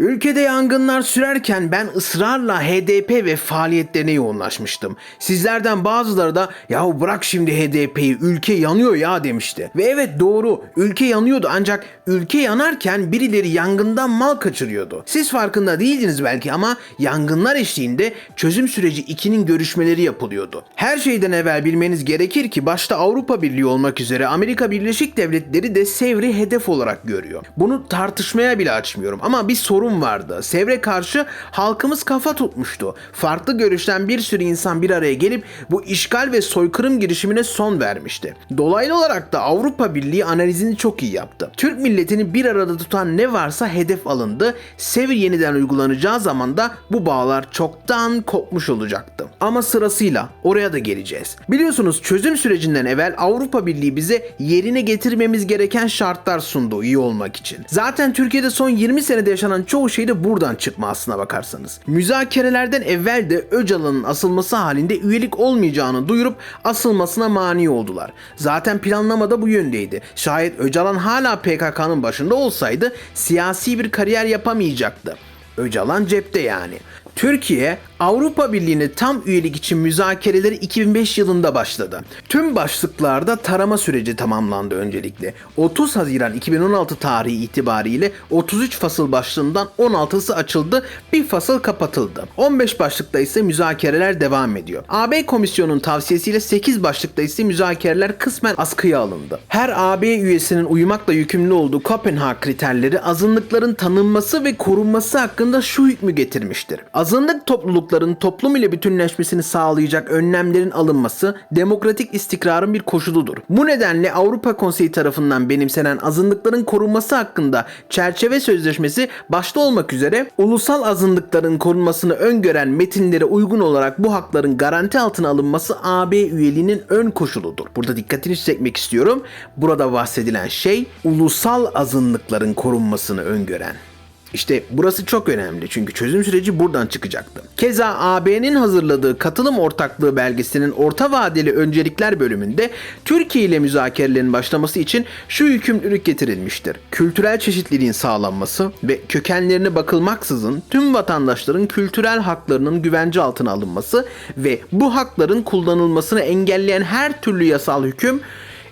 Ülkede yangınlar sürerken ben ısrarla HDP ve faaliyetlerine yoğunlaşmıştım. Sizlerden bazıları da ya bırak şimdi HDP'yi ülke yanıyor ya demişti. Ve evet doğru ülke yanıyordu ancak ülke yanarken birileri yangından mal kaçırıyordu. Siz farkında değildiniz belki ama yangınlar eşliğinde çözüm süreci 2'nin görüşmeleri yapılıyordu. Her şeyden evvel bilmeniz gerekir ki başta Avrupa Birliği olmak üzere Amerika Birleşik Devletleri de Sevr'i hedef olarak görüyor. Bunu tartışmaya bile açmıyorum ama bir sorun vardı. Sevr'e karşı halkımız kafa tutmuştu. Farklı görüşten bir sürü insan bir araya gelip bu işgal ve soykırım girişimine son vermişti. Dolaylı olarak da Avrupa Birliği analizini çok iyi yaptı. Türk milletini bir arada tutan ne varsa hedef alındı. Sevr yeniden uygulanacağı zaman da bu bağlar çoktan kopmuş olacaktı. Ama sırasıyla oraya da geleceğiz. Biliyorsunuz çözüm sürecinden evvel Avrupa Birliği bize yerine getirmemiz gereken şartlar sundu iyi olmak için. Zaten Türkiye'de son 20 senede yaşanan çoğu şey de buradan çıkma aslına bakarsanız. Müzakerelerden evvel de Öcalan'ın asılması halinde üyelik olmayacağını duyurup asılmasına mani oldular. Zaten planlamada bu yöndeydi. Şayet Öcalan hala PKK'nın başında olsaydı siyasi bir kariyer yapamayacaktı. Öcalan cepte yani. Türkiye Avrupa Birliği'ne tam üyelik için müzakereleri 2005 yılında başladı. Tüm başlıklarda tarama süreci tamamlandı öncelikle. 30 Haziran 2016 tarihi itibariyle 33 fasıl başlığından 16'sı açıldı, bir fasıl kapatıldı. 15 başlıkta ise müzakereler devam ediyor. AB Komisyonu'nun tavsiyesiyle 8 başlıkta ise müzakereler kısmen askıya alındı. Her AB üyesinin uymakla yükümlü olduğu Kopenhag kriterleri azınlıkların tanınması ve korunması hakkında şu hükmü getirmiştir. Azınlık toplulukların toplum ile bütünleşmesini sağlayacak önlemlerin alınması demokratik istikrarın bir koşuludur. Bu nedenle Avrupa Konseyi tarafından benimsenen azınlıkların korunması hakkında çerçeve sözleşmesi başta olmak üzere ulusal azınlıkların korunmasını öngören metinlere uygun olarak bu hakların garanti altına alınması AB üyeliğinin ön koşuludur. Burada dikkatini çekmek istiyorum. Burada bahsedilen şey ulusal azınlıkların korunmasını öngören. İşte burası çok önemli çünkü çözüm süreci buradan çıkacaktı. Keza AB'nin hazırladığı katılım ortaklığı belgesinin orta vadeli öncelikler bölümünde Türkiye ile müzakerelerin başlaması için şu yükümlülük getirilmiştir. Kültürel çeşitliliğin sağlanması ve kökenlerine bakılmaksızın tüm vatandaşların kültürel haklarının güvence altına alınması ve bu hakların kullanılmasını engelleyen her türlü yasal hüküm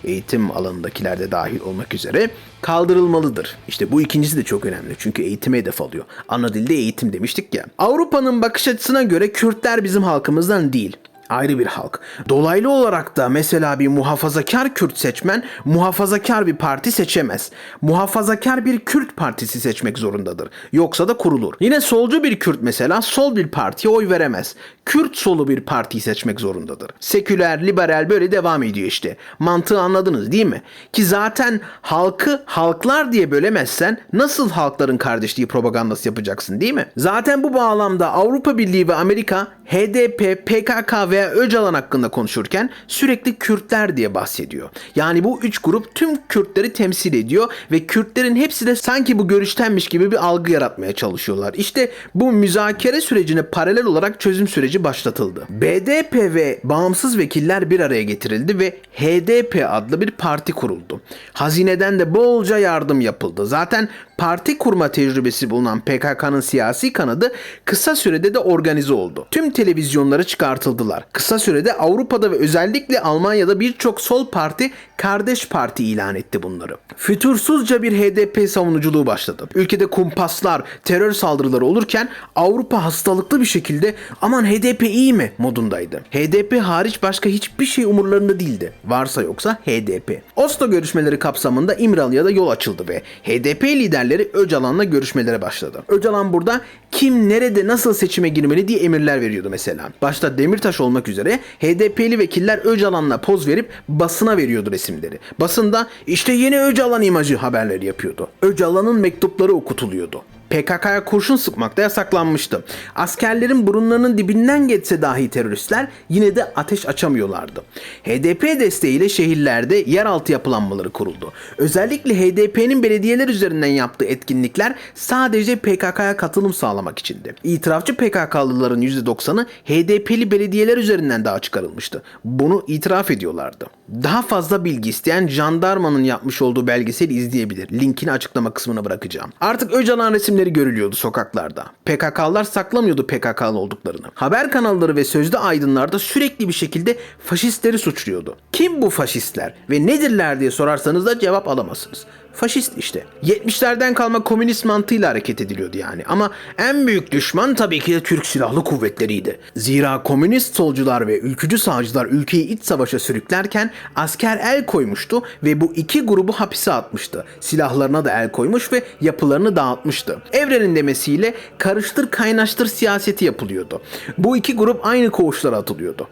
eğitim alanındakiler de dahil olmak üzere kaldırılmalıdır. İşte bu ikincisi de çok önemli çünkü eğitime hedef alıyor. Ana dilde eğitim demiştik ya. Avrupa'nın bakış açısına göre Kürtler bizim halkımızdan değil ayrı bir halk. Dolaylı olarak da mesela bir muhafazakar Kürt seçmen muhafazakar bir parti seçemez. Muhafazakar bir Kürt partisi seçmek zorundadır. Yoksa da kurulur. Yine solcu bir Kürt mesela sol bir partiye oy veremez. Kürt solu bir partiyi seçmek zorundadır. Seküler, liberal böyle devam ediyor işte. Mantığı anladınız değil mi? Ki zaten halkı halklar diye bölemezsen nasıl halkların kardeşliği propagandası yapacaksın değil mi? Zaten bu bağlamda Avrupa Birliği ve Amerika HDP, PKK veya Öcalan hakkında konuşurken sürekli Kürtler diye bahsediyor. Yani bu üç grup tüm Kürtleri temsil ediyor ve Kürtlerin hepsi de sanki bu görüştenmiş gibi bir algı yaratmaya çalışıyorlar. İşte bu müzakere sürecine paralel olarak çözüm süreci başlatıldı. BDP ve bağımsız vekiller bir araya getirildi ve HDP adlı bir parti kuruldu. Hazineden de bolca yardım yapıldı. Zaten parti kurma tecrübesi bulunan PKK'nın siyasi kanadı kısa sürede de organize oldu. Tüm televizyonlara çıkartıldılar. Kısa sürede Avrupa'da ve özellikle Almanya'da birçok sol parti kardeş parti ilan etti bunları. Fütursuzca bir HDP savunuculuğu başladı. Ülkede kumpaslar, terör saldırıları olurken Avrupa hastalıklı bir şekilde aman HDP iyi mi modundaydı. HDP hariç başka hiçbir şey umurlarında değildi. Varsa yoksa HDP. Oslo görüşmeleri kapsamında İmralı'ya da yol açıldı ve HDP liderleri Öcalan'la görüşmelere başladı. Öcalan burada kim nerede nasıl seçime girmeli diye emirler veriyordu mesela. Başta Demirtaş olmak üzere HDP'li vekiller Öcalan'la poz verip basına veriyordu resimleri. Basında işte yeni Öcalan imajı haberleri yapıyordu. Öcalan'ın mektupları okutuluyordu. PKK'ya kurşun sıkmak da yasaklanmıştı. Askerlerin burunlarının dibinden geçse dahi teröristler yine de ateş açamıyorlardı. HDP desteğiyle şehirlerde yeraltı yapılanmaları kuruldu. Özellikle HDP'nin belediyeler üzerinden yaptığı etkinlikler sadece PKK'ya katılım sağlamak içindi. İtirafçı PKK'lıların %90'ı HDP'li belediyeler üzerinden daha çıkarılmıştı. Bunu itiraf ediyorlardı. Daha fazla bilgi isteyen jandarmanın yapmış olduğu belgeseli izleyebilir. Linkini açıklama kısmına bırakacağım. Artık Öcalan resimleri isimleri görülüyordu sokaklarda. PKK'lar saklamıyordu PKK'lı olduklarını. Haber kanalları ve sözde aydınlarda sürekli bir şekilde faşistleri suçluyordu. Kim bu faşistler ve nedirler diye sorarsanız da cevap alamazsınız. Faşist işte. 70'lerden kalma komünist mantığıyla hareket ediliyordu yani. Ama en büyük düşman tabii ki de Türk Silahlı Kuvvetleri'ydi. Zira komünist solcular ve ülkücü sağcılar ülkeyi iç savaşa sürüklerken asker el koymuştu ve bu iki grubu hapise atmıştı. Silahlarına da el koymuş ve yapılarını dağıtmıştı. Evrenin demesiyle karıştır kaynaştır siyaseti yapılıyordu. Bu iki grup aynı koğuşlara atılıyordu.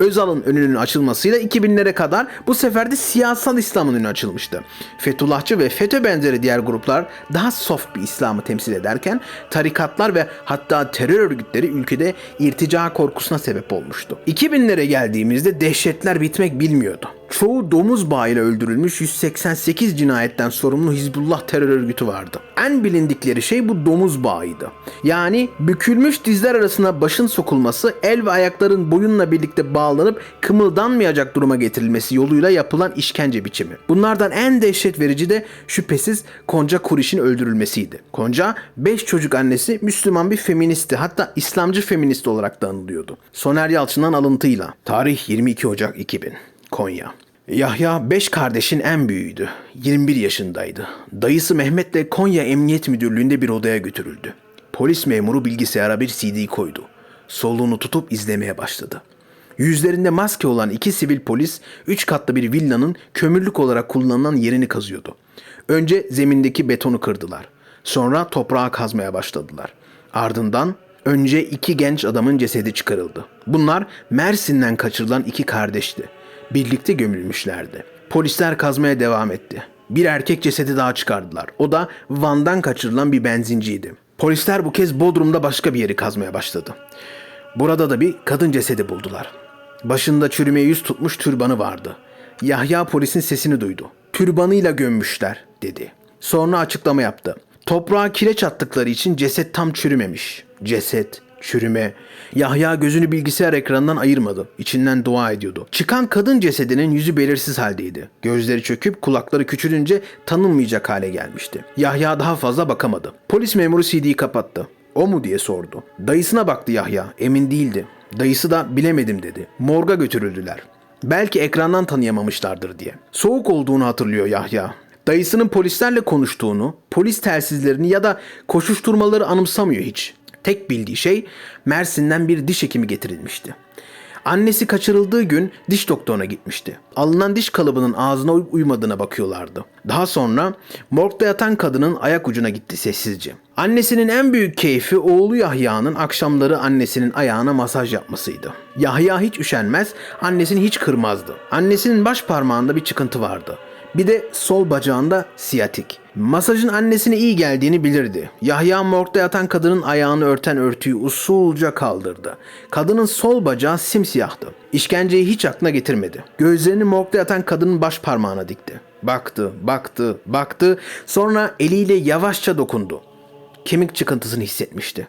Özal'ın önünün açılmasıyla 2000'lere kadar bu sefer de siyasal İslam'ın önü açılmıştı. Fethullahçı ve FETÖ benzeri diğer gruplar daha soft bir İslam'ı temsil ederken tarikatlar ve hatta terör örgütleri ülkede irtica korkusuna sebep olmuştu. 2000'lere geldiğimizde dehşetler bitmek bilmiyordu. Çoğu domuz bağıyla öldürülmüş 188 cinayetten sorumlu Hizbullah terör örgütü vardı. En bilindikleri şey bu domuz bağıydı. Yani bükülmüş dizler arasına başın sokulması, el ve ayakların boyunla birlikte bağlanıp kımıldanmayacak duruma getirilmesi yoluyla yapılan işkence biçimi. Bunlardan en dehşet verici de şüphesiz Konca Kuriş'in öldürülmesiydi. Konca 5 çocuk annesi Müslüman bir feministi hatta İslamcı feminist olarak da anılıyordu. Soner Yalçın'dan alıntıyla. Tarih 22 Ocak 2000. Konya. Yahya 5 kardeşin en büyüğüydü. 21 yaşındaydı. Dayısı Mehmet'le Konya Emniyet Müdürlüğü'nde bir odaya götürüldü. Polis memuru bilgisayara bir CD koydu. Soluğunu tutup izlemeye başladı. Yüzlerinde maske olan iki sivil polis üç katlı bir villanın kömürlük olarak kullanılan yerini kazıyordu. Önce zemindeki betonu kırdılar. Sonra toprağa kazmaya başladılar. Ardından önce iki genç adamın cesedi çıkarıldı. Bunlar Mersin'den kaçırılan iki kardeşti. Birlikte gömülmüşlerdi. Polisler kazmaya devam etti. Bir erkek cesedi daha çıkardılar. O da Van'dan kaçırılan bir benzinciydi. Polisler bu kez Bodrum'da başka bir yeri kazmaya başladı. Burada da bir kadın cesedi buldular. Başında çürümeye yüz tutmuş türbanı vardı. Yahya polisin sesini duydu. Türbanıyla gömmüşler dedi. Sonra açıklama yaptı. Toprağa kireç attıkları için ceset tam çürümemiş. Ceset, çürüme. Yahya gözünü bilgisayar ekranından ayırmadı. İçinden dua ediyordu. Çıkan kadın cesedinin yüzü belirsiz haldeydi. Gözleri çöküp kulakları küçülünce tanınmayacak hale gelmişti. Yahya daha fazla bakamadı. Polis memuru CD'yi kapattı. O mu diye sordu. Dayısına baktı Yahya. Emin değildi. Dayısı da bilemedim dedi. Morga götürüldüler. Belki ekrandan tanıyamamışlardır diye. Soğuk olduğunu hatırlıyor Yahya. Dayısının polislerle konuştuğunu, polis telsizlerini ya da koşuşturmaları anımsamıyor hiç. Tek bildiği şey Mersin'den bir diş hekimi getirilmişti. Annesi kaçırıldığı gün diş doktoruna gitmişti. Alınan diş kalıbının ağzına uymadığına bakıyorlardı. Daha sonra morgda yatan kadının ayak ucuna gitti sessizce. Annesinin en büyük keyfi oğlu Yahya'nın akşamları annesinin ayağına masaj yapmasıydı. Yahya hiç üşenmez, annesini hiç kırmazdı. Annesinin baş parmağında bir çıkıntı vardı. Bir de sol bacağında siyatik. Masajın annesine iyi geldiğini bilirdi. Yahya morgda yatan kadının ayağını örten örtüyü usulca kaldırdı. Kadının sol bacağı simsiyahtı. İşkenceyi hiç aklına getirmedi. Gözlerini morgda yatan kadının baş parmağına dikti. Baktı, baktı, baktı. Sonra eliyle yavaşça dokundu. Kemik çıkıntısını hissetmişti.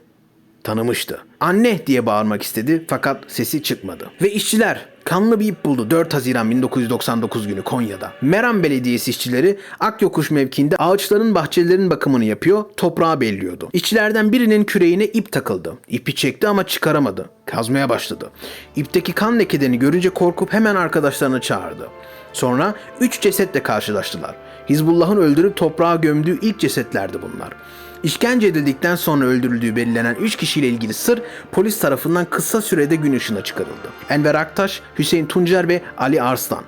Tanımıştı. Anne diye bağırmak istedi fakat sesi çıkmadı. Ve işçiler kanlı bir ip buldu 4 Haziran 1999 günü Konya'da. Meram Belediyesi işçileri Akyokuş mevkiinde ağaçların bahçelerin bakımını yapıyor, toprağı belliyordu. İşçilerden birinin küreğine ip takıldı. İpi çekti ama çıkaramadı. Kazmaya başladı. İpteki kan lekelerini görünce korkup hemen arkadaşlarını çağırdı. Sonra 3 cesetle karşılaştılar. Hizbullah'ın öldürüp toprağa gömdüğü ilk cesetlerdi bunlar. İşkence edildikten sonra öldürüldüğü belirlenen 3 kişiyle ilgili sır polis tarafından kısa sürede gün ışığına çıkarıldı. Enver Aktaş, Hüseyin Tuncer ve Ali Arslan.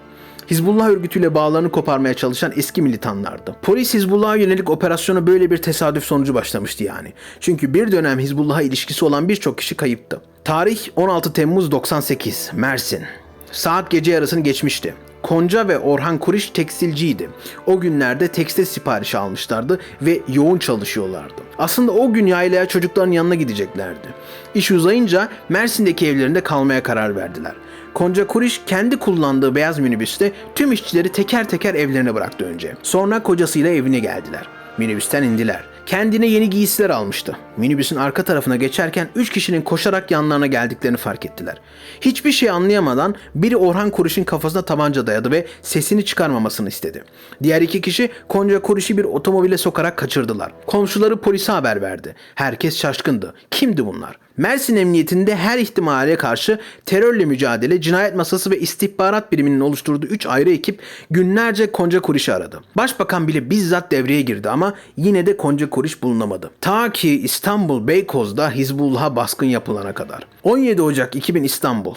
Hizbullah örgütüyle bağlarını koparmaya çalışan eski militanlardı. Polis Hizbullah'a yönelik operasyona böyle bir tesadüf sonucu başlamıştı yani. Çünkü bir dönem Hizbullah'a ilişkisi olan birçok kişi kayıptı. Tarih 16 Temmuz 98, Mersin. Saat gece yarısını geçmişti. Konca ve Orhan Kuriş tekstilciydi. O günlerde tekstil siparişi almışlardı ve yoğun çalışıyorlardı. Aslında o gün yaylaya çocukların yanına gideceklerdi. İş uzayınca Mersin'deki evlerinde kalmaya karar verdiler. Konca Kuriş kendi kullandığı beyaz minibüste tüm işçileri teker teker evlerine bıraktı önce. Sonra kocasıyla evine geldiler. Minibüsten indiler. Kendine yeni giysiler almıştı. Minibüsün arka tarafına geçerken 3 kişinin koşarak yanlarına geldiklerini fark ettiler. Hiçbir şey anlayamadan biri Orhan Kuruş'un kafasına tabanca dayadı ve sesini çıkarmamasını istedi. Diğer iki kişi Konca Kuruş'u bir otomobile sokarak kaçırdılar. Komşuları polise haber verdi. Herkes şaşkındı. Kimdi bunlar? Mersin Emniyetinde her ihtimale karşı terörle mücadele, cinayet masası ve istihbarat biriminin oluşturduğu 3 ayrı ekip günlerce Konca Kuriş'i aradı. Başbakan bile bizzat devreye girdi ama yine de Konca Kuriş bulunamadı. Ta ki İstanbul Beykoz'da Hizbullah'a baskın yapılana kadar. 17 Ocak 2000 İstanbul.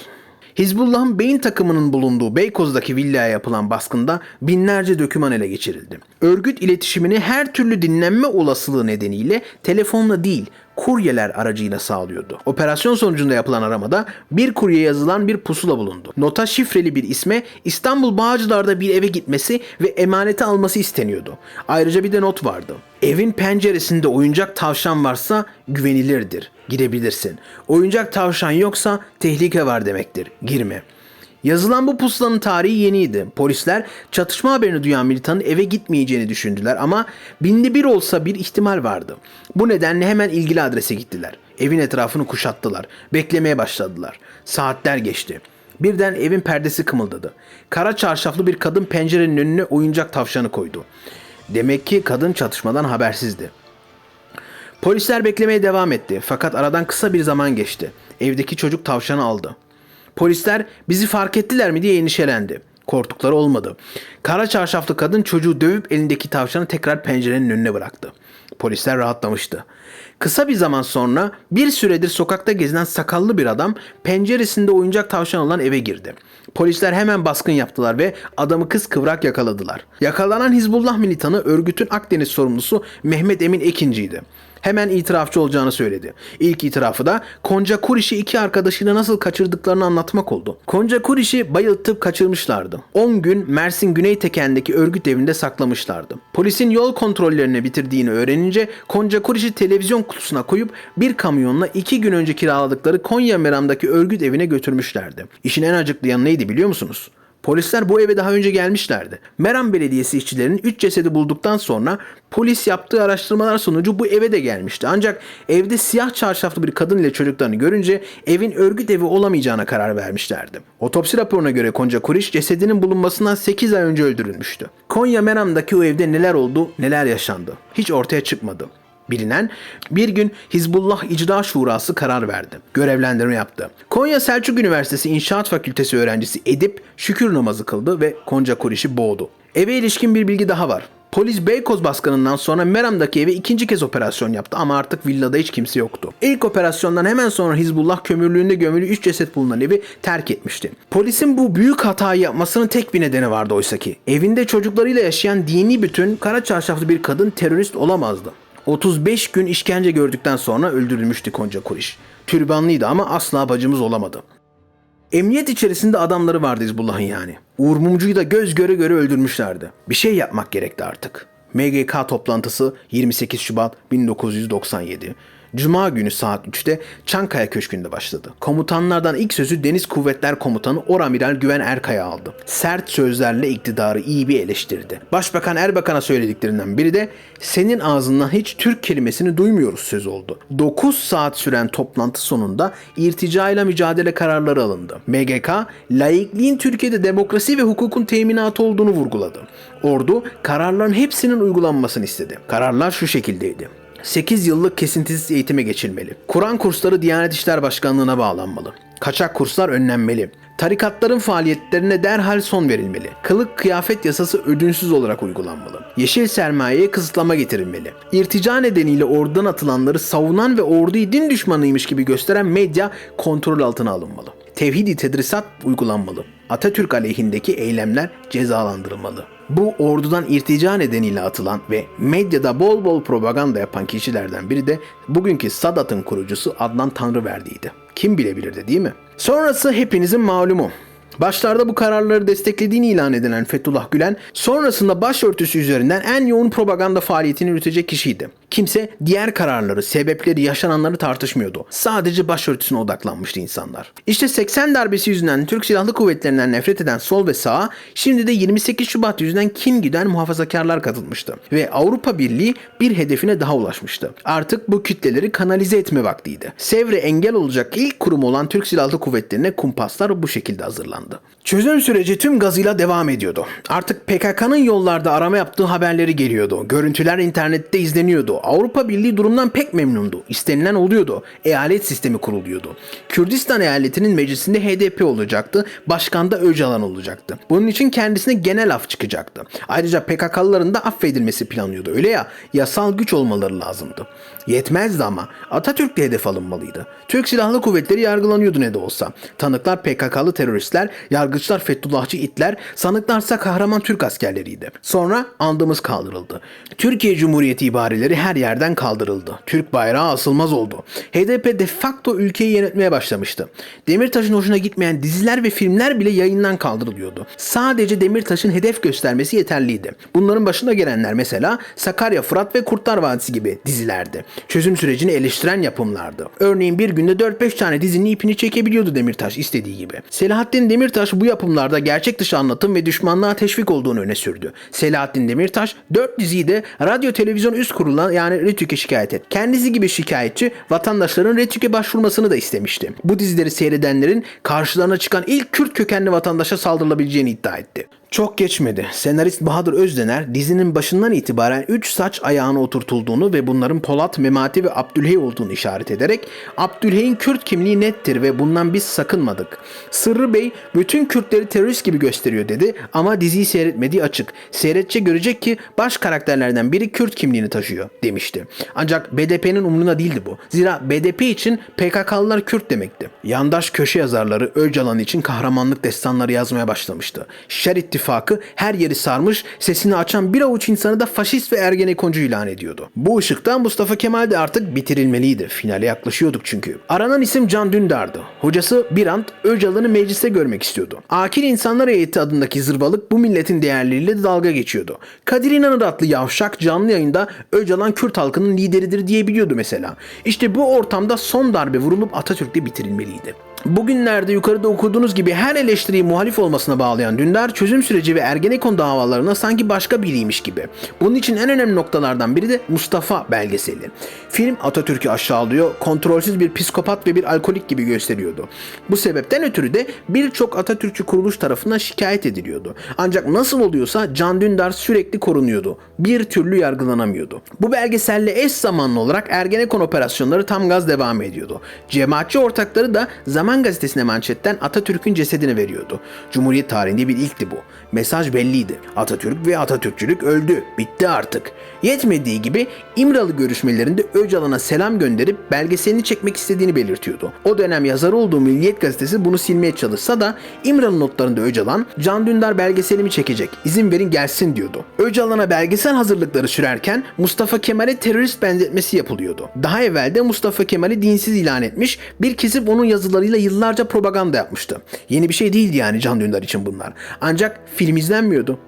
Hizbullah'ın beyin takımının bulunduğu Beykoz'daki villaya yapılan baskında binlerce döküman ele geçirildi. Örgüt iletişimini her türlü dinlenme olasılığı nedeniyle telefonla değil, kuryeler aracıyla sağlıyordu. Operasyon sonucunda yapılan aramada bir kurye yazılan bir pusula bulundu. Nota şifreli bir isme İstanbul Bağcılar'da bir eve gitmesi ve emaneti alması isteniyordu. Ayrıca bir de not vardı. Evin penceresinde oyuncak tavşan varsa güvenilirdir. Girebilirsin. Oyuncak tavşan yoksa tehlike var demektir. Girme. Yazılan bu pusulanın tarihi yeniydi. Polisler çatışma haberini duyan militanın eve gitmeyeceğini düşündüler ama binde bir olsa bir ihtimal vardı. Bu nedenle hemen ilgili adrese gittiler. Evin etrafını kuşattılar. Beklemeye başladılar. Saatler geçti. Birden evin perdesi kımıldadı. Kara çarşaflı bir kadın pencerenin önüne oyuncak tavşanı koydu. Demek ki kadın çatışmadan habersizdi. Polisler beklemeye devam etti fakat aradan kısa bir zaman geçti. Evdeki çocuk tavşanı aldı. Polisler bizi fark ettiler mi diye endişelendi. Korktukları olmadı. Kara çarşaflı kadın çocuğu dövüp elindeki tavşanı tekrar pencerenin önüne bıraktı. Polisler rahatlamıştı. Kısa bir zaman sonra bir süredir sokakta gezinen sakallı bir adam penceresinde oyuncak tavşan olan eve girdi. Polisler hemen baskın yaptılar ve adamı kız kıvrak yakaladılar. Yakalanan Hizbullah militanı örgütün Akdeniz sorumlusu Mehmet Emin Ekinci'ydi hemen itirafçı olacağını söyledi. İlk itirafı da Konca Kuriş'i iki arkadaşıyla nasıl kaçırdıklarını anlatmak oldu. Konca Kuriş'i bayıltıp kaçırmışlardı. 10 gün Mersin Güney Teken'deki örgüt evinde saklamışlardı. Polisin yol kontrollerini bitirdiğini öğrenince Konca Kuriş'i televizyon kutusuna koyup bir kamyonla iki gün önce kiraladıkları Konya Meram'daki örgüt evine götürmüşlerdi. İşin en acıklı yanı neydi biliyor musunuz? Polisler bu eve daha önce gelmişlerdi. Meram Belediyesi işçilerinin 3 cesedi bulduktan sonra polis yaptığı araştırmalar sonucu bu eve de gelmişti. Ancak evde siyah çarşaflı bir kadın ile çocuklarını görünce evin örgüt evi olamayacağına karar vermişlerdi. Otopsi raporuna göre Konca Kuriş cesedinin bulunmasından 8 ay önce öldürülmüştü. Konya Meram'daki o evde neler oldu, neler yaşandı? Hiç ortaya çıkmadı bilinen bir gün Hizbullah İcra Şurası karar verdi. Görevlendirme yaptı. Konya Selçuk Üniversitesi İnşaat Fakültesi öğrencisi Edip şükür namazı kıldı ve Konca Kuriş'i boğdu. Eve ilişkin bir bilgi daha var. Polis Beykoz baskınından sonra Meram'daki eve ikinci kez operasyon yaptı ama artık villada hiç kimse yoktu. İlk operasyondan hemen sonra Hizbullah kömürlüğünde gömülü 3 ceset bulunan evi terk etmişti. Polisin bu büyük hatayı yapmasının tek bir nedeni vardı oysaki. Evinde çocuklarıyla yaşayan dini bütün kara çarşaflı bir kadın terörist olamazdı. 35 gün işkence gördükten sonra öldürülmüştü Konca Kuriş. Türbanlıydı ama asla bacımız olamadı. Emniyet içerisinde adamları vardı Hizbullah'ın yani. Uğur Mumcu'yu da göz göre göre öldürmüşlerdi. Bir şey yapmak gerekti artık. MGK toplantısı 28 Şubat 1997. Cuma günü saat 3'te Çankaya Köşkü'nde başladı. Komutanlardan ilk sözü Deniz Kuvvetler Komutanı Oramiral Güven Erkaya aldı. Sert sözlerle iktidarı iyi bir eleştirdi. Başbakan Erbakan'a söylediklerinden biri de senin ağzından hiç Türk kelimesini duymuyoruz söz oldu. 9 saat süren toplantı sonunda irticayla mücadele kararları alındı. MGK, laikliğin Türkiye'de demokrasi ve hukukun teminatı olduğunu vurguladı. Ordu kararların hepsinin uygulanmasını istedi. Kararlar şu şekildeydi. 8 yıllık kesintisiz eğitime geçilmeli. Kur'an kursları Diyanet İşler Başkanlığı'na bağlanmalı. Kaçak kurslar önlenmeli. Tarikatların faaliyetlerine derhal son verilmeli. Kılık kıyafet yasası ödünsüz olarak uygulanmalı. Yeşil sermayeye kısıtlama getirilmeli. İrtica nedeniyle ordudan atılanları savunan ve orduyu din düşmanıymış gibi gösteren medya kontrol altına alınmalı. Tevhidi tedrisat uygulanmalı. Atatürk aleyhindeki eylemler cezalandırılmalı. Bu ordudan irtica nedeniyle atılan ve medyada bol bol propaganda yapan kişilerden biri de bugünkü Sadat'ın kurucusu Adnan Tanrıverdi'ydi. Kim bilebilirdi değil mi? Sonrası hepinizin malumu. Başlarda bu kararları desteklediğini ilan edilen Fethullah Gülen, sonrasında başörtüsü üzerinden en yoğun propaganda faaliyetini yürütecek kişiydi. Kimse diğer kararları, sebepleri, yaşananları tartışmıyordu. Sadece başörtüsüne odaklanmıştı insanlar. İşte 80 darbesi yüzünden Türk Silahlı Kuvvetleri'nden nefret eden sol ve sağ, şimdi de 28 Şubat yüzünden kin güden muhafazakarlar katılmıştı. Ve Avrupa Birliği bir hedefine daha ulaşmıştı. Artık bu kütleleri kanalize etme vaktiydi. Sevre engel olacak ilk kurum olan Türk Silahlı Kuvvetleri'ne kumpaslar bu şekilde hazırlandı. Çözüm süreci tüm gazıyla devam ediyordu. Artık PKK'nın yollarda arama yaptığı haberleri geliyordu. Görüntüler internette izleniyordu. Avrupa Birliği durumdan pek memnundu. İstenilen oluyordu. Eyalet sistemi kuruluyordu. Kürdistan eyaletinin meclisinde HDP olacaktı. Başkan da Öcalan olacaktı. Bunun için kendisine genel af çıkacaktı. Ayrıca PKK'lıların da affedilmesi planlıyordu. Öyle ya yasal güç olmaları lazımdı. Yetmezdi ama Atatürk de hedef alınmalıydı. Türk Silahlı Kuvvetleri yargılanıyordu ne de olsa. Tanıklar PKK'lı teröristler, yargıçlar Fethullahçı itler, sanıklarsa kahraman Türk askerleriydi. Sonra andımız kaldırıldı. Türkiye Cumhuriyeti ibareleri her yerden kaldırıldı. Türk bayrağı asılmaz oldu. HDP de facto ülkeyi yönetmeye başlamıştı. Demirtaş'ın hoşuna gitmeyen diziler ve filmler bile yayından kaldırılıyordu. Sadece Demirtaş'ın hedef göstermesi yeterliydi. Bunların başında gelenler mesela Sakarya, Fırat ve Kurtlar Vadisi gibi dizilerdi. Çözüm sürecini eleştiren yapımlardı. Örneğin bir günde 4-5 tane dizinin ipini çekebiliyordu Demirtaş istediği gibi. Selahattin Demirtaş bu yapımlarda gerçek dışı anlatım ve düşmanlığa teşvik olduğunu öne sürdü. Selahattin Demirtaş 4 diziyi de radyo televizyon üst kuruluna yani RTÜK'e şikayet etti. Kendisi gibi şikayetçi vatandaşların RTÜK'e başvurmasını da istemişti. Bu dizileri seyredenlerin karşılarına çıkan ilk Kürt kökenli vatandaşa saldırılabileceğini iddia etti. Çok geçmedi. Senarist Bahadır Özdener dizinin başından itibaren 3 saç ayağına oturtulduğunu ve bunların Polat, Memati ve Abdülhey olduğunu işaret ederek Abdülhey'in Kürt kimliği nettir ve bundan biz sakınmadık. Sırrı Bey bütün Kürtleri terörist gibi gösteriyor dedi ama diziyi seyretmediği açık. Seyretçe görecek ki baş karakterlerden biri Kürt kimliğini taşıyor demişti. Ancak BDP'nin umruna değildi bu. Zira BDP için PKK'lılar Kürt demekti. Yandaş köşe yazarları Öcalan için kahramanlık destanları yazmaya başlamıştı. Şer ittifakı her yeri sarmış, sesini açan bir avuç insanı da faşist ve ergenekoncu ilan ediyordu. Bu ışıkta Mustafa Kemal de artık bitirilmeliydi. Finale yaklaşıyorduk çünkü. Aranan isim Can Dündar'dı. Hocası Birant Öcalan'ı mecliste görmek istiyordu. Akil İnsanlar Heyeti adındaki zırvalık bu milletin değerleriyle de dalga geçiyordu. Kadir İnanır adlı yavşak canlı yayında Öcalan Kürt halkının lideridir diyebiliyordu mesela. İşte bu ortamda son darbe vurulup Atatürk'le bitirilmeliydi. Bugünlerde yukarıda okuduğunuz gibi her eleştiriyi muhalif olmasına bağlayan Dündar çözüm süreci ve Ergenekon davalarına sanki başka biriymiş gibi. Bunun için en önemli noktalardan biri de Mustafa belgeseli. Film Atatürk'ü aşağılıyor, kontrolsüz bir psikopat ve bir alkolik gibi gösteriyordu. Bu sebepten ötürü de birçok Atatürkçü kuruluş tarafından şikayet ediliyordu. Ancak nasıl oluyorsa Can Dündar sürekli korunuyordu. Bir türlü yargılanamıyordu. Bu belgeselle eş zamanlı olarak Ergenekon operasyonları tam gaz devam ediyordu. Cemaatçi ortakları da Zaman gazetesine manşetten Atatürk'ün cesedini veriyordu. Cumhuriyet tarihinde bir ilkti bu. Mesaj belliydi. Atatürk ve Atatürkçülük öldü. Bitti artık. Yetmediği gibi İmralı görüşmelerinde Öcalan'a selam gönderip belgeselini çekmek istediğini belirtiyordu. O dönem yazar olduğu Milliyet gazetesi bunu silmeye çalışsa da İmralı notlarında Öcalan, Can Dündar belgeselimi çekecek, izin verin gelsin diyordu. Öcalan'a belgesel hazırlıkları sürerken Mustafa Kemal'e terörist benzetmesi yapılıyordu. Daha evvel de Mustafa Kemal'i dinsiz ilan etmiş, bir kesip onun yazılarıyla yıllarca propaganda yapmıştı. Yeni bir şey değildi yani Can Dündar için bunlar. Ancak film izlenmiyordu.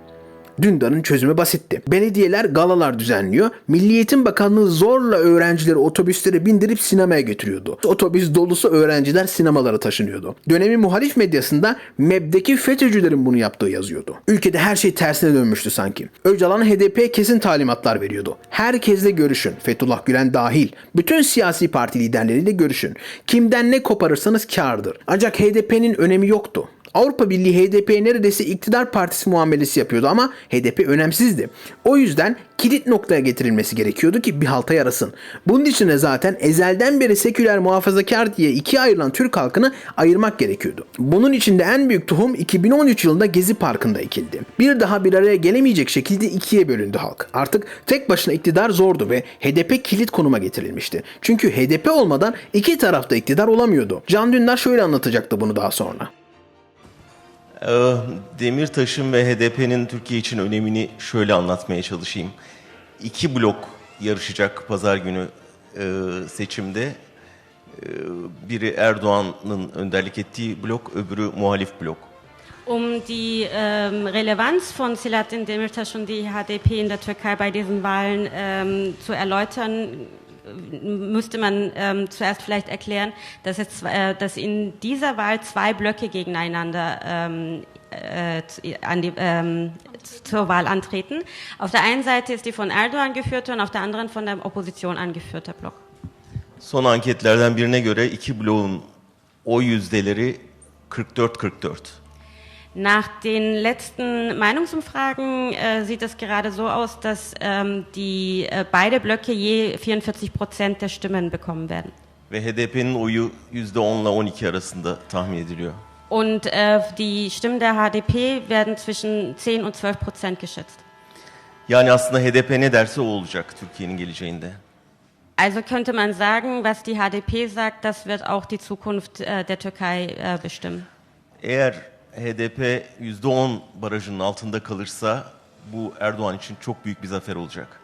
Dündar'ın çözümü basitti. Belediyeler galalar düzenliyor. Milli Eğitim Bakanlığı zorla öğrencileri otobüslere bindirip sinemaya götürüyordu. Otobüs dolusu öğrenciler sinemalara taşınıyordu. Dönemin muhalif medyasında MEB'deki FETÖ'cülerin bunu yaptığı yazıyordu. Ülkede her şey tersine dönmüştü sanki. Öcalan HDP'ye kesin talimatlar veriyordu. Herkesle görüşün. Fethullah Gülen dahil. Bütün siyasi parti liderleriyle görüşün. Kimden ne koparırsanız kârdır. Ancak HDP'nin önemi yoktu. Avrupa Birliği HDP'ye neredeyse iktidar partisi muamelesi yapıyordu ama HDP önemsizdi. O yüzden kilit noktaya getirilmesi gerekiyordu ki bir halta yarasın. Bunun için de zaten ezelden beri seküler muhafazakar diye ikiye ayrılan Türk halkını ayırmak gerekiyordu. Bunun için de en büyük tohum 2013 yılında Gezi Parkı'nda ekildi. Bir daha bir araya gelemeyecek şekilde ikiye bölündü halk. Artık tek başına iktidar zordu ve HDP kilit konuma getirilmişti. Çünkü HDP olmadan iki tarafta iktidar olamıyordu. Can Dündar şöyle anlatacaktı bunu daha sonra. Ee, Demirtaş'ın ve HDP'nin Türkiye için önemini şöyle anlatmaya çalışayım. İki blok yarışacak pazar günü e, seçimde. E, Biri Erdoğan'ın önderlik ettiği blok, öbürü muhalif blok. Um die ähm, Relevanz von Selahattin Demirtas und die HDP in der Türkei bei diesen Wahlen ähm, zu erläutern, müsste man ähm, zuerst vielleicht erklären, dass, es, äh, dass in dieser Wahl zwei Blöcke gegeneinander ähm, äh, an die, ähm, zur Wahl antreten. Auf der einen Seite ist die von Erdogan geführte und auf der anderen von der Opposition angeführte Block. Son anketlerden birine göre iki bloğun oy yüzdeleri 44-44. Nach den letzten Meinungsumfragen äh, sieht es gerade so aus, dass ähm, die äh, beide Blöcke je 44 Prozent der Stimmen bekommen werden. Ve HDP'nin oyu %10 ile 12 arasında tahmin ediliyor. Und äh, die Stimmen der HDP werden zwischen 10 und 12 Prozent geschätzt. Yani aslında HDP ne derse o olacak Türkiye'nin geleceğinde. Also könnte man sagen, was die HDP sagt, das wird auch die Zukunft äh, der Türkei äh, bestimmen. Eğer HDP %10 barajının altında kalırsa bu Erdoğan için çok büyük bir zafer olacak.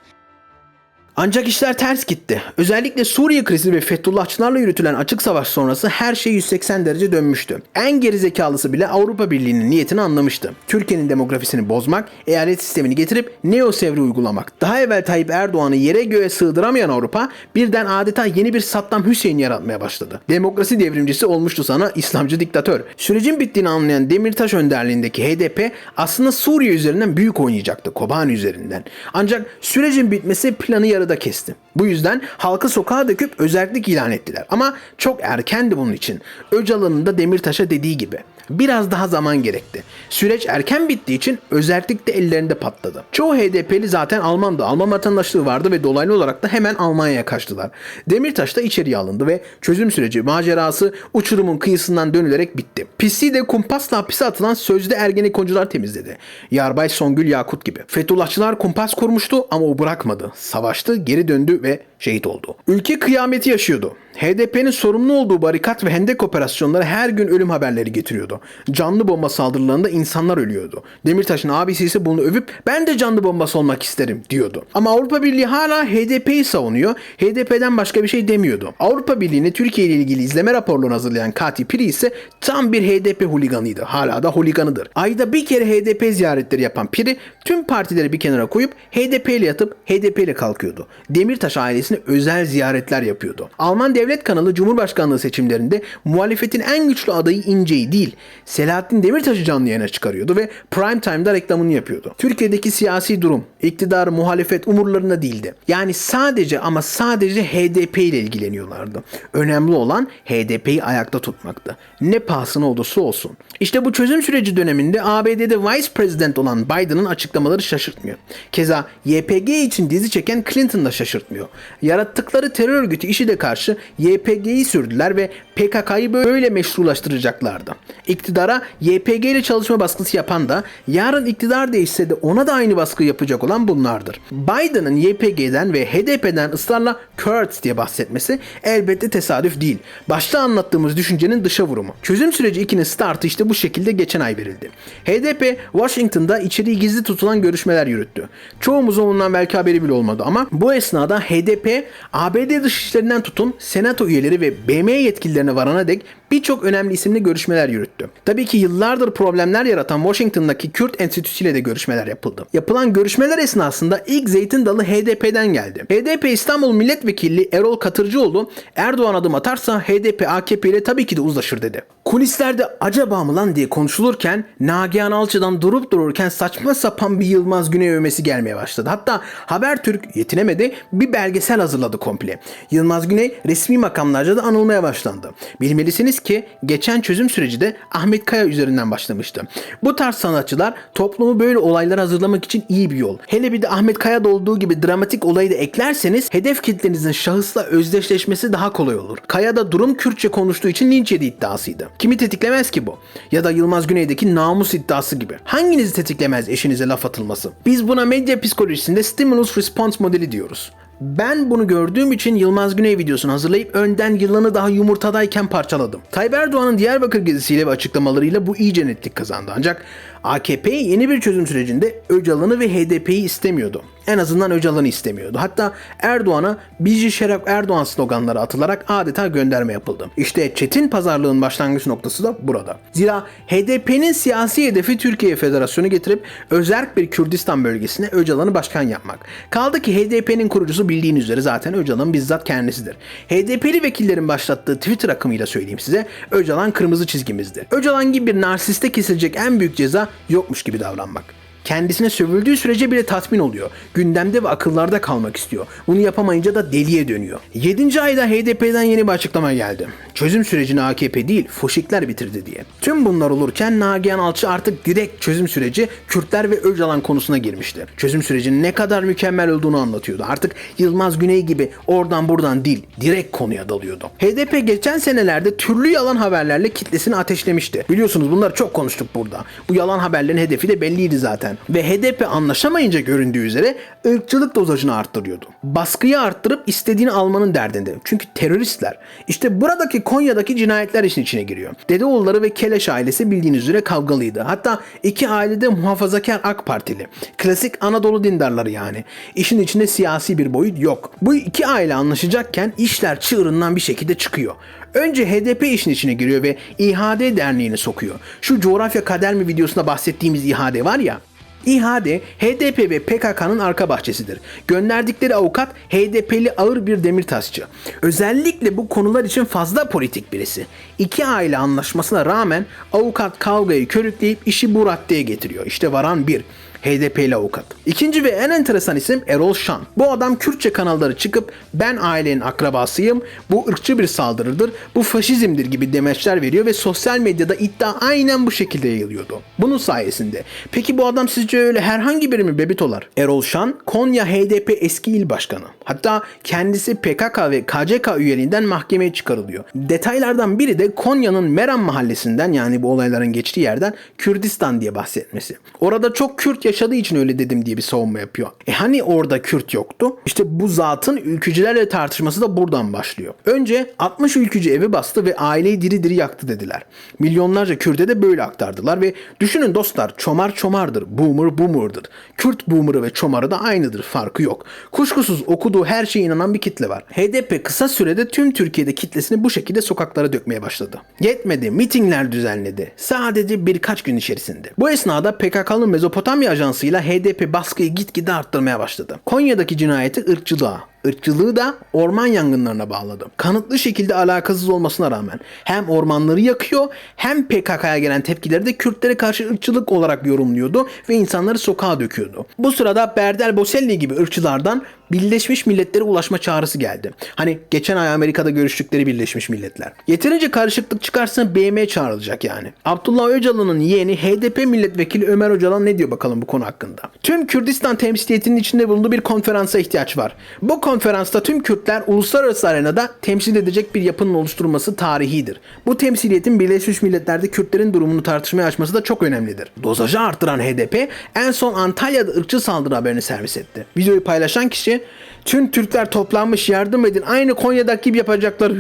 Ancak işler ters gitti. Özellikle Suriye krizi ve Fethullahçılarla yürütülen açık savaş sonrası her şey 180 derece dönmüştü. En gerizekalısı bile Avrupa Birliği'nin niyetini anlamıştı. Türkiye'nin demografisini bozmak, eyalet sistemini getirip neo-sevri uygulamak. Daha evvel Tayyip Erdoğan'ı yere göğe sığdıramayan Avrupa birden adeta yeni bir Saddam Hüseyin yaratmaya başladı. Demokrasi devrimcisi olmuştu sana İslamcı diktatör. Sürecin bittiğini anlayan Demirtaş önderliğindeki HDP aslında Suriye üzerinden büyük oynayacaktı Kobani üzerinden. Ancak sürecin bitmesi planı yarıda kesti. Bu yüzden halkı sokağa döküp özellik ilan ettiler. Ama çok erkendi bunun için. Öcalan'ın da Demirtaş'a dediği gibi. Biraz daha zaman gerekti. Süreç erken bittiği için özellik de ellerinde patladı. Çoğu HDP'li zaten Almandı. Alman vatandaşlığı vardı ve dolaylı olarak da hemen Almanya'ya kaçtılar. Demirtaş da içeriye alındı ve çözüm süreci macerası uçurumun kıyısından dönülerek bitti. Pisliği de kumpasla hapise atılan sözde ergenekoncular temizledi. Yarbay Songül Yakut gibi. Fethullahçılar kumpas kurmuştu ama o bırakmadı. Savaştı, geri döndü ve şehit oldu. Ülke kıyameti yaşıyordu. HDP'nin sorumlu olduğu barikat ve hendek operasyonları her gün ölüm haberleri getiriyordu. Canlı bomba saldırılarında insanlar ölüyordu. Demirtaş'ın abisi ise bunu övüp ben de canlı bombası olmak isterim diyordu. Ama Avrupa Birliği hala HDP'yi savunuyor. HDP'den başka bir şey demiyordu. Avrupa Birliği'ne Türkiye ile ilgili izleme raporlarını hazırlayan Kati Piri ise tam bir HDP huliganıydı. Hala da huliganıdır. Ayda bir kere HDP ziyaretleri yapan Piri tüm partileri bir kenara koyup HDP ile yatıp HDP ile kalkıyordu. Demirtaş ailesine özel ziyaretler yapıyordu. Alman devlet kanalı Cumhurbaşkanlığı seçimlerinde muhalefetin en güçlü adayı İnce'yi değil Selahattin Demirtaş'ı canlı yayına çıkarıyordu ve prime time'da reklamını yapıyordu. Türkiye'deki siyasi durum, iktidar, muhalefet umurlarında değildi. Yani sadece ama sadece HDP ile ilgileniyorlardı. Önemli olan HDP'yi ayakta tutmaktı. Ne pahasına olursa olsun. İşte bu çözüm süreci döneminde ABD'de Vice President olan Biden'ın açıklamaları şaşırtmıyor. Keza YPG için dizi çeken Clinton da şaşırtmıyor. Yarattıkları terör örgütü işi de karşı YPG'yi sürdüler ve PKK'yı böyle meşrulaştıracaklardı. İktidara YPG ile çalışma baskısı yapan da yarın iktidar değişse de ona da aynı baskı yapacak olan bunlardır. Biden'ın YPG'den ve HDP'den ısrarla Kurds diye bahsetmesi elbette tesadüf değil. Başta anlattığımız düşüncenin dışa vurumu. Çözüm süreci 2'nin startı işte bu şekilde geçen ay verildi. HDP Washington'da içeriği gizli tutulan görüşmeler yürüttü. Çoğumuzun ondan belki haberi bile olmadı ama bu esnada HDP ABD dışişlerinden tutun senato üyeleri ve BM yetkililerine varana dek birçok önemli isimle görüşmeler yürüttü. Tabii ki yıllardır problemler yaratan Washington'daki Kürt Enstitüsü ile de görüşmeler yapıldı. Yapılan görüşmeler esnasında ilk zeytin dalı HDP'den geldi. HDP İstanbul Milletvekili Erol Katırcıoğlu Erdoğan adım atarsa HDP AKP ile tabii ki de uzlaşır dedi. Kulislerde acaba mı lan diye konuşulurken Nagihan Alçı'dan durup dururken saçma sapan bir Yılmaz Güney övmesi gelmeye başladı. Hatta Habertürk yetinemedi bir belgesel hazırladı komple. Yılmaz Güney resmi makamlarca da anılmaya başlandı. Bilmelisiniz ki geçen çözüm süreci de Ahmet Kaya üzerinden başlamıştı. Bu tarz sanatçılar toplumu böyle olaylara hazırlamak için iyi bir yol. Hele bir de Ahmet Kaya'da olduğu gibi dramatik olayı da eklerseniz hedef kitlenizin şahısla özdeşleşmesi daha kolay olur. Kaya da durum Kürtçe konuştuğu için linç yedi iddiasıydı. Kimi tetiklemez ki bu? Ya da Yılmaz Güney'deki namus iddiası gibi. Hanginizi tetiklemez eşinize laf atılması? Biz buna medya psikolojisinde stimulus response modeli diyoruz. Ben bunu gördüğüm için Yılmaz Güney videosunu hazırlayıp önden yılanı daha yumurtadayken parçaladım. Tayyip Erdoğan'ın Diyarbakır gezisiyle ve açıklamalarıyla bu iyice netlik kazandı. Ancak AKP yeni bir çözüm sürecinde Öcalan'ı ve HDP'yi istemiyordu. En azından Öcalan'ı istemiyordu. Hatta Erdoğan'a Bici Şeref Erdoğan sloganları atılarak adeta gönderme yapıldı. İşte çetin pazarlığın başlangıç noktası da burada. Zira HDP'nin siyasi hedefi Türkiye Federasyonu getirip özerk bir Kürdistan bölgesine Öcalan'ı başkan yapmak. Kaldı ki HDP'nin kurucusu bildiğiniz üzere zaten Öcalan bizzat kendisidir. HDP'li vekillerin başlattığı Twitter akımıyla söyleyeyim size Öcalan kırmızı çizgimizdi. Öcalan gibi bir narsiste kesilecek en büyük ceza yokmuş gibi davranmak. Kendisine sövüldüğü sürece bile tatmin oluyor. Gündemde ve akıllarda kalmak istiyor. Bunu yapamayınca da deliye dönüyor. 7. ayda HDP'den yeni bir açıklama geldi. Çözüm sürecini AKP değil, foşikler bitirdi diye. Tüm bunlar olurken Nagihan Alçı artık direkt çözüm süreci Kürtler ve Öcalan konusuna girmişti. Çözüm sürecinin ne kadar mükemmel olduğunu anlatıyordu. Artık Yılmaz Güney gibi oradan buradan değil, direkt konuya dalıyordu. HDP geçen senelerde türlü yalan haberlerle kitlesini ateşlemişti. Biliyorsunuz bunları çok konuştuk burada. Bu yalan haberlerin hedefi de belliydi zaten. Ve HDP anlaşamayınca göründüğü üzere ırkçılık dozajını arttırıyordu. Baskıyı arttırıp istediğini almanın derdinde. Çünkü teröristler. İşte buradaki Konya'daki cinayetler işin içine giriyor. Dedeoğulları ve Keleş ailesi bildiğiniz üzere kavgalıydı. Hatta iki ailede muhafazakar AK Partili. Klasik Anadolu dindarları yani. İşin içinde siyasi bir boyut yok. Bu iki aile anlaşacakken işler çığırından bir şekilde çıkıyor. Önce HDP işin içine giriyor ve İHAD derneğini sokuyor. Şu coğrafya kader mi videosunda bahsettiğimiz İHAD var ya. İHAD, HDP ve PKK'nın arka bahçesidir. Gönderdikleri avukat HDP'li ağır bir demirtaşçı. Özellikle bu konular için fazla politik birisi. İki aile anlaşmasına rağmen avukat kavgayı körükleyip işi bu raddeye getiriyor. İşte varan bir. HDP'li avukat. İkinci ve en enteresan isim Erol Şan. Bu adam Kürtçe kanalları çıkıp ben ailenin akrabasıyım, bu ırkçı bir saldırıdır, bu faşizmdir gibi demeçler veriyor ve sosyal medyada iddia aynen bu şekilde yayılıyordu. Bunun sayesinde. Peki bu adam sizce öyle herhangi biri mi bebitolar? Erol Şan, Konya HDP eski il başkanı. Hatta kendisi PKK ve KCK üyeliğinden mahkemeye çıkarılıyor. Detaylardan biri de Konya'nın Meram mahallesinden yani bu olayların geçtiği yerden Kürdistan diye bahsetmesi. Orada çok Kürt yaşadığı için öyle dedim diye bir savunma yapıyor. E hani orada Kürt yoktu? İşte bu zatın ülkücülerle tartışması da buradan başlıyor. Önce 60 ülkücü evi bastı ve aileyi diri diri yaktı dediler. Milyonlarca Kürt'e de böyle aktardılar ve düşünün dostlar çomar çomardır, boomer boomer'dır. Kürt boomer'ı ve çomarı da aynıdır, farkı yok. Kuşkusuz okuduğu her şeye inanan bir kitle var. HDP kısa sürede tüm Türkiye'de kitlesini bu şekilde sokaklara dökmeye başladı. Yetmedi, mitingler düzenledi. Sadece birkaç gün içerisinde. Bu esnada PKK'nın Mezopotamya ajansıyla HDP baskıyı gitgide arttırmaya başladı. Konya'daki cinayeti ırkçılığa, ırkçılığı da orman yangınlarına bağladı. Kanıtlı şekilde alakasız olmasına rağmen hem ormanları yakıyor hem PKK'ya gelen tepkileri de Kürtlere karşı ırkçılık olarak yorumluyordu ve insanları sokağa döküyordu. Bu sırada Berdel Boselli gibi ırkçılardan Birleşmiş Milletler'e ulaşma çağrısı geldi. Hani geçen ay Amerika'da görüştükleri Birleşmiş Milletler. Yeterince karışıklık çıkarsa BM çağrılacak yani. Abdullah Öcalan'ın yeğeni HDP milletvekili Ömer Öcalan ne diyor bakalım bu konu hakkında? Tüm Kürdistan temsiliyetinin içinde bulunduğu bir konferansa ihtiyaç var. Bu konferansta tüm Kürtler uluslararası arenada temsil edecek bir yapının oluşturulması tarihidir. Bu temsiliyetin Birleşmiş Milletler'de Kürtlerin durumunu tartışmaya açması da çok önemlidir. Dozajı arttıran HDP en son Antalya'da ırkçı saldırı haberini servis etti. Videoyu paylaşan kişi tüm Türkler toplanmış yardım edin aynı Konya'daki gibi yapacaklar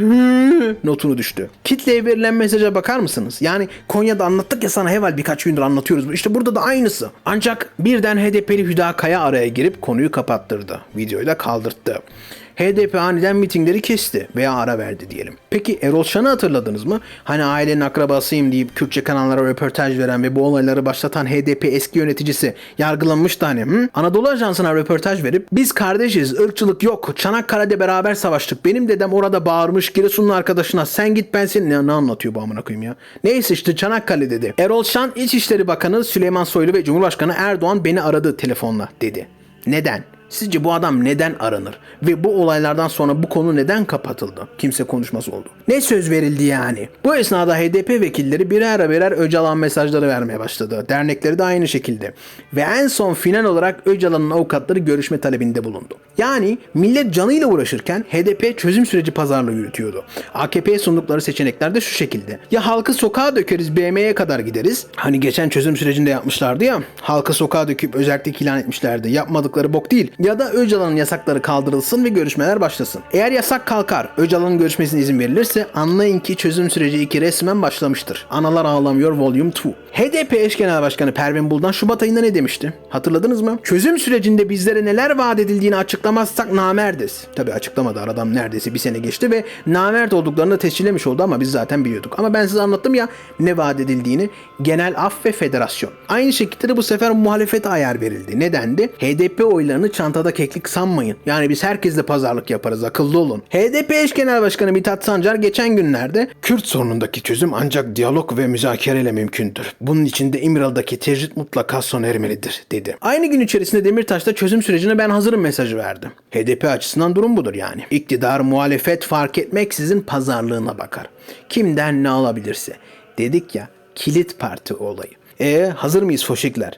notunu düştü. Kitleye verilen mesaja bakar mısınız? Yani Konya'da anlattık ya sana heval birkaç gündür anlatıyoruz. İşte burada da aynısı. Ancak birden HDP'li Hüda Kaya araya girip konuyu kapattırdı. Videoyu da kaldırttı. HDP aniden mitingleri kesti veya ara verdi diyelim. Peki Erol Şan'ı hatırladınız mı? Hani ailenin akrabasıyım deyip Kürtçe kanallara röportaj veren ve bu olayları başlatan HDP eski yöneticisi yargılanmıştı hani. Hı? Anadolu Ajansı'na röportaj verip biz kardeşiz ırkçılık yok Çanakkale'de beraber savaştık benim dedem orada bağırmış Giresunlu arkadaşına sen git ben seni ne, ne anlatıyor bu amına koyayım ya. Neyse işte Çanakkale dedi. Erol Şan İçişleri Bakanı Süleyman Soylu ve Cumhurbaşkanı Erdoğan beni aradı telefonla dedi. Neden? Sizce bu adam neden aranır? Ve bu olaylardan sonra bu konu neden kapatıldı? Kimse konuşması oldu. Ne söz verildi yani? Bu esnada HDP vekilleri birer birer Öcalan mesajları vermeye başladı. Dernekleri de aynı şekilde. Ve en son final olarak Öcalan'ın avukatları görüşme talebinde bulundu. Yani millet canıyla uğraşırken HDP çözüm süreci pazarlığı yürütüyordu. AKP'ye sundukları seçenekler de şu şekilde. Ya halkı sokağa dökeriz BM'ye kadar gideriz. Hani geçen çözüm sürecinde yapmışlardı ya. Halkı sokağa döküp özellik ilan etmişlerdi. Yapmadıkları bok değil. Ya da Öcalan'ın yasakları kaldırılsın ve görüşmeler başlasın. Eğer yasak kalkar, Öcalan'ın görüşmesine izin verilirse anlayın ki çözüm süreci 2 resmen başlamıştır. Analar Ağlamıyor Volume 2. HDP eş genel başkanı Pervin Buldan Şubat ayında ne demişti? Hatırladınız mı? Çözüm sürecinde bizlere neler vaat edildiğini açıklamazsak namerdiz. Tabi açıklamadı aradan neredeyse bir sene geçti ve namert olduklarını da tescillemiş oldu ama biz zaten biliyorduk. Ama ben size anlattım ya ne vaat edildiğini. Genel af ve federasyon. Aynı şekilde de bu sefer muhalefete ayar verildi. Nedendi? HDP oylarını çantada keklik sanmayın. Yani biz herkesle pazarlık yaparız akıllı olun. HDP eş genel başkanı Mithat Sancar geçen günlerde Kürt sorunundaki çözüm ancak diyalog ve müzakereyle mümkündür. Bunun için de İmralı'daki tecrit mutlaka sona ermelidir dedi. Aynı gün içerisinde Demirtaş da çözüm sürecine ben hazırım mesajı verdi. HDP açısından durum budur yani. İktidar muhalefet fark etmeksizin pazarlığına bakar. Kimden ne alabilirse. Dedik ya kilit parti olayı. E hazır mıyız foşikler?